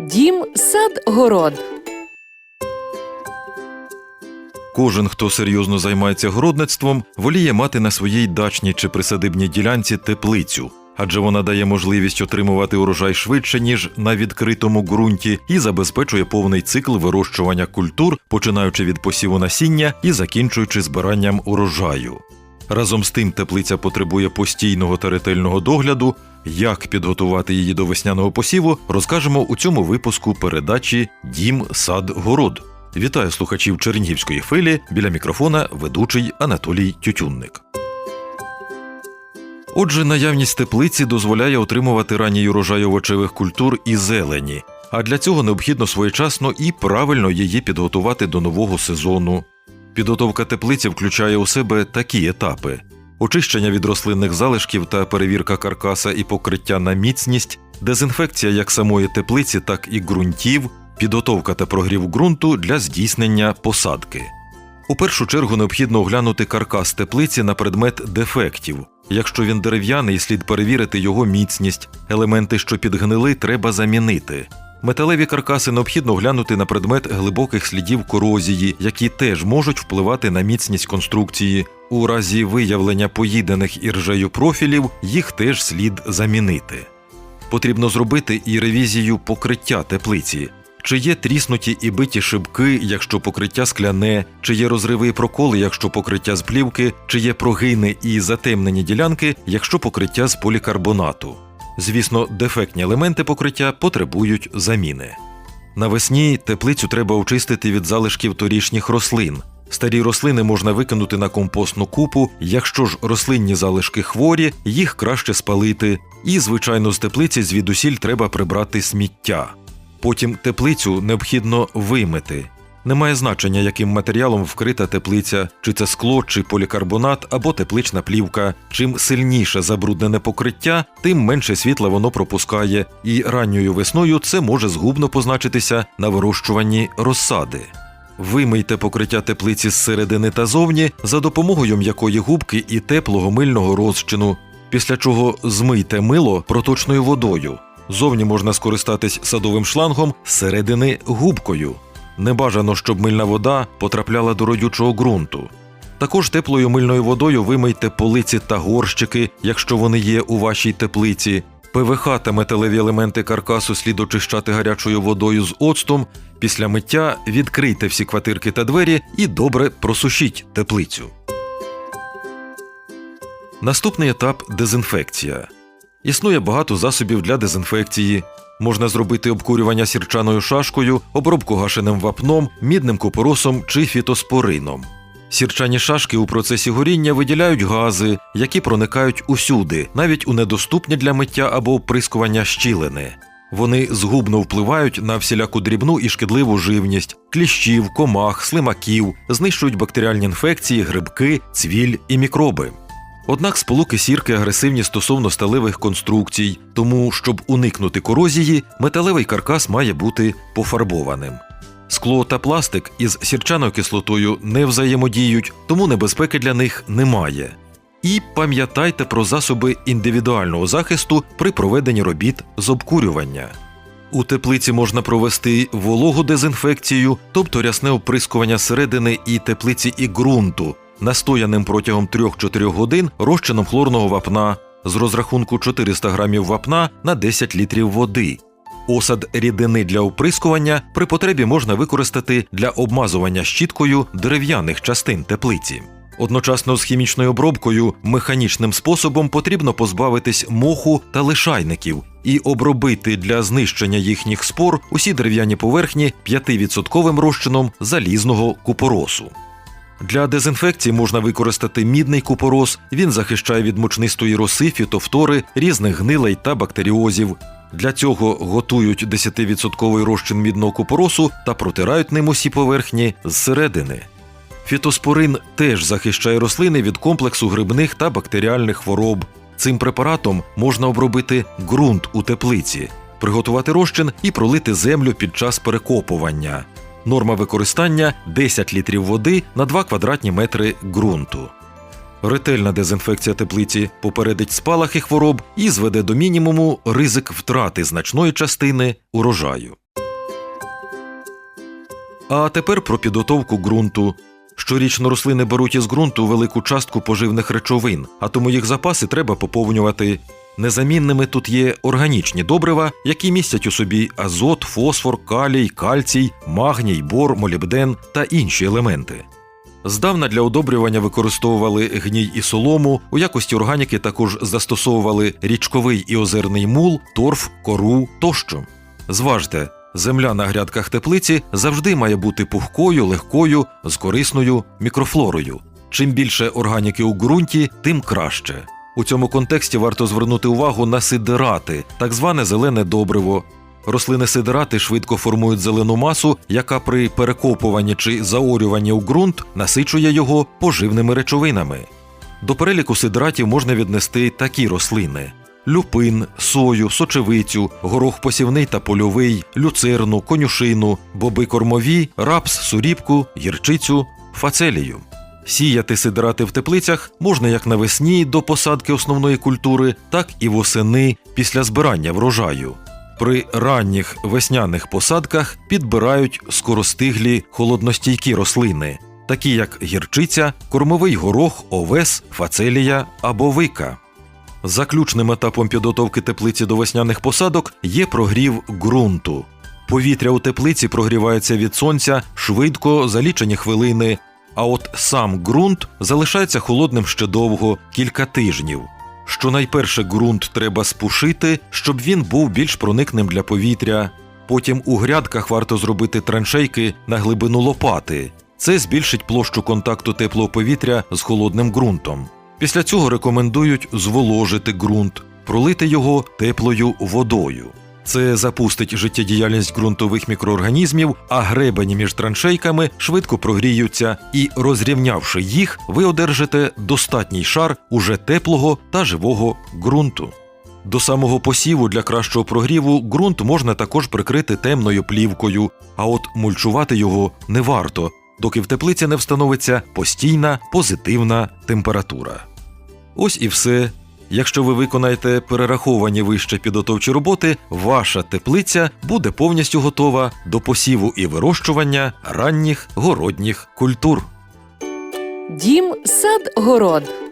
Дім, сад, город. Кожен, хто серйозно займається городництвом, воліє мати на своїй дачній чи присадибній ділянці теплицю, адже вона дає можливість отримувати урожай швидше, ніж на відкритому ґрунті, і забезпечує повний цикл вирощування культур, починаючи від посіву насіння і закінчуючи збиранням урожаю. Разом з тим, теплиця потребує постійного та ретельного догляду. Як підготувати її до весняного посіву, розкажемо у цьому випуску передачі Дім, сад, город. Вітаю слухачів Чернігівської хвилі біля мікрофона ведучий Анатолій Тютюнник. Отже, наявність теплиці дозволяє отримувати ранній урожай овочевих культур і зелені, а для цього необхідно своєчасно і правильно її підготувати до нового сезону. Підготовка теплиці включає у себе такі етапи: очищення від рослинних залишків та перевірка каркаса і покриття на міцність, дезінфекція як самої теплиці, так і ґрунтів, підготовка та прогрів ґрунту для здійснення посадки. У першу чергу необхідно оглянути каркас теплиці на предмет дефектів. Якщо він дерев'яний, слід перевірити його міцність. Елементи, що підгнили, треба замінити. Металеві каркаси необхідно оглянути на предмет глибоких слідів корозії, які теж можуть впливати на міцність конструкції. У разі виявлення поїдених іржею профілів їх теж слід замінити. Потрібно зробити і ревізію покриття теплиці. Чи є тріснуті і биті шибки, якщо покриття скляне, чи є розриви і проколи, якщо покриття з плівки, чи є прогини і затемнені ділянки, якщо покриття з полікарбонату. Звісно, дефектні елементи покриття потребують заміни. Навесні теплицю треба очистити від залишків торішніх рослин. Старі рослини можна викинути на компостну купу, якщо ж рослинні залишки хворі, їх краще спалити. І, звичайно, з теплиці звідусіль треба прибрати сміття. Потім теплицю необхідно вимити. Немає значення, яким матеріалом вкрита теплиця, чи це скло, чи полікарбонат або теплична плівка. Чим сильніше забруднене покриття, тим менше світла воно пропускає, і ранньою весною це може згубно позначитися на вирощуванні розсади. Вимийте покриття теплиці зсередини та зовні за допомогою м'якої губки і теплого мильного розчину, після чого змийте мило проточною водою. Зовні можна скористатись садовим шлангом, зсередини губкою. Небажано, щоб мильна вода потрапляла до родючого ґрунту. Також теплою мильною водою вимийте полиці та горщики, якщо вони є у вашій теплиці. ПВХ та металеві елементи каркасу слід очищати гарячою водою з оцтом. Після миття відкрийте всі квартирки та двері і добре просушіть теплицю. Наступний етап дезінфекція. Існує багато засобів для дезінфекції. Можна зробити обкурювання сірчаною шашкою, обробку гашеним вапном, мідним купоросом чи фітоспорином. Сірчані шашки у процесі горіння виділяють гази, які проникають усюди, навіть у недоступні для миття або оприскування щілини. Вони згубно впливають на всіляку дрібну і шкідливу живність, кліщів, комах, слимаків, знищують бактеріальні інфекції, грибки, цвіль і мікроби. Однак сполуки сірки агресивні стосовно сталевих конструкцій, тому, щоб уникнути корозії, металевий каркас має бути пофарбованим. Скло та пластик із сірчаною кислотою не взаємодіють, тому небезпеки для них немає. І пам'ятайте про засоби індивідуального захисту при проведенні робіт з обкурювання. У теплиці можна провести вологу дезінфекцію, тобто рясне оприскування середини і теплиці і ґрунту, настояним протягом 3-4 годин розчином хлорного вапна з розрахунку 400 грамів вапна на 10 літрів води. Осад рідини для оприскування при потребі можна використати для обмазування щіткою дерев'яних частин теплиці. Одночасно з хімічною обробкою механічним способом потрібно позбавитись моху та лишайників і обробити для знищення їхніх спор усі дерев'яні поверхні 5% розчином залізного купоросу. Для дезінфекції можна використати мідний купорос. Він захищає від мучнистої роси, фітофтори, різних гнилей та бактеріозів. Для цього готують 10% розчин мідного купоросу та протирають ним усі поверхні зсередини. Фітоспорин теж захищає рослини від комплексу грибних та бактеріальних хвороб. Цим препаратом можна обробити ґрунт у теплиці, приготувати розчин і пролити землю під час перекопування. Норма використання 10 літрів води на 2 квадратні метри ґрунту. Ретельна дезінфекція теплиці попередить спалахи хвороб і зведе до мінімуму ризик втрати значної частини урожаю. А тепер про підготовку ґрунту. Щорічно рослини беруть із ґрунту велику частку поживних речовин, а тому їх запаси треба поповнювати. Незамінними тут є органічні добрива, які містять у собі азот, фосфор, калій, кальцій, магній, бор, молібден та інші елементи. Здавна для удобрювання використовували гній і солому, у якості органіки також застосовували річковий і озерний мул, торф, кору тощо. Зважте, земля на грядках теплиці завжди має бути пухкою, легкою, з корисною мікрофлорою. Чим більше органіки у ґрунті, тим краще. У цьому контексті варто звернути увагу на сидерати, так зване зелене добриво. Рослини сидерати швидко формують зелену масу, яка при перекопуванні чи заорюванні у ґрунт насичує його поживними речовинами. До переліку сидратів можна віднести такі рослини: люпин, сою, сочевицю, горох посівний та польовий, люцерну, конюшину, боби кормові, рапс, суріпку, гірчицю, фацелію. Сіяти сидрати в теплицях можна як навесні до посадки основної культури, так і восени після збирання врожаю. При ранніх весняних посадках підбирають скоростиглі холодностійкі рослини, такі як гірчиця, кормовий горох, овес, фацелія або вика. Заключним етапом підготовки теплиці до весняних посадок є прогрів ґрунту. Повітря у теплиці прогрівається від сонця швидко за лічені хвилини, а от сам ґрунт залишається холодним ще довго кілька тижнів. Щонайперше ґрунт треба спушити, щоб він був більш проникним для повітря. Потім у грядках варто зробити траншейки на глибину лопати. Це збільшить площу контакту теплого повітря з холодним ґрунтом. Після цього рекомендують зволожити ґрунт, пролити його теплою водою. Це запустить життєдіяльність ґрунтових мікроорганізмів, а гребені між траншейками швидко прогріються, і, розрівнявши їх, ви одержите достатній шар уже теплого та живого ґрунту. До самого посіву для кращого прогріву ґрунт можна також прикрити темною плівкою, а от мульчувати його не варто, доки в теплиці не встановиться постійна позитивна температура. Ось і все. Якщо ви виконаєте перераховані вище підготовчі роботи, ваша теплиця буде повністю готова до посіву і вирощування ранніх городніх культур. Дім сад город.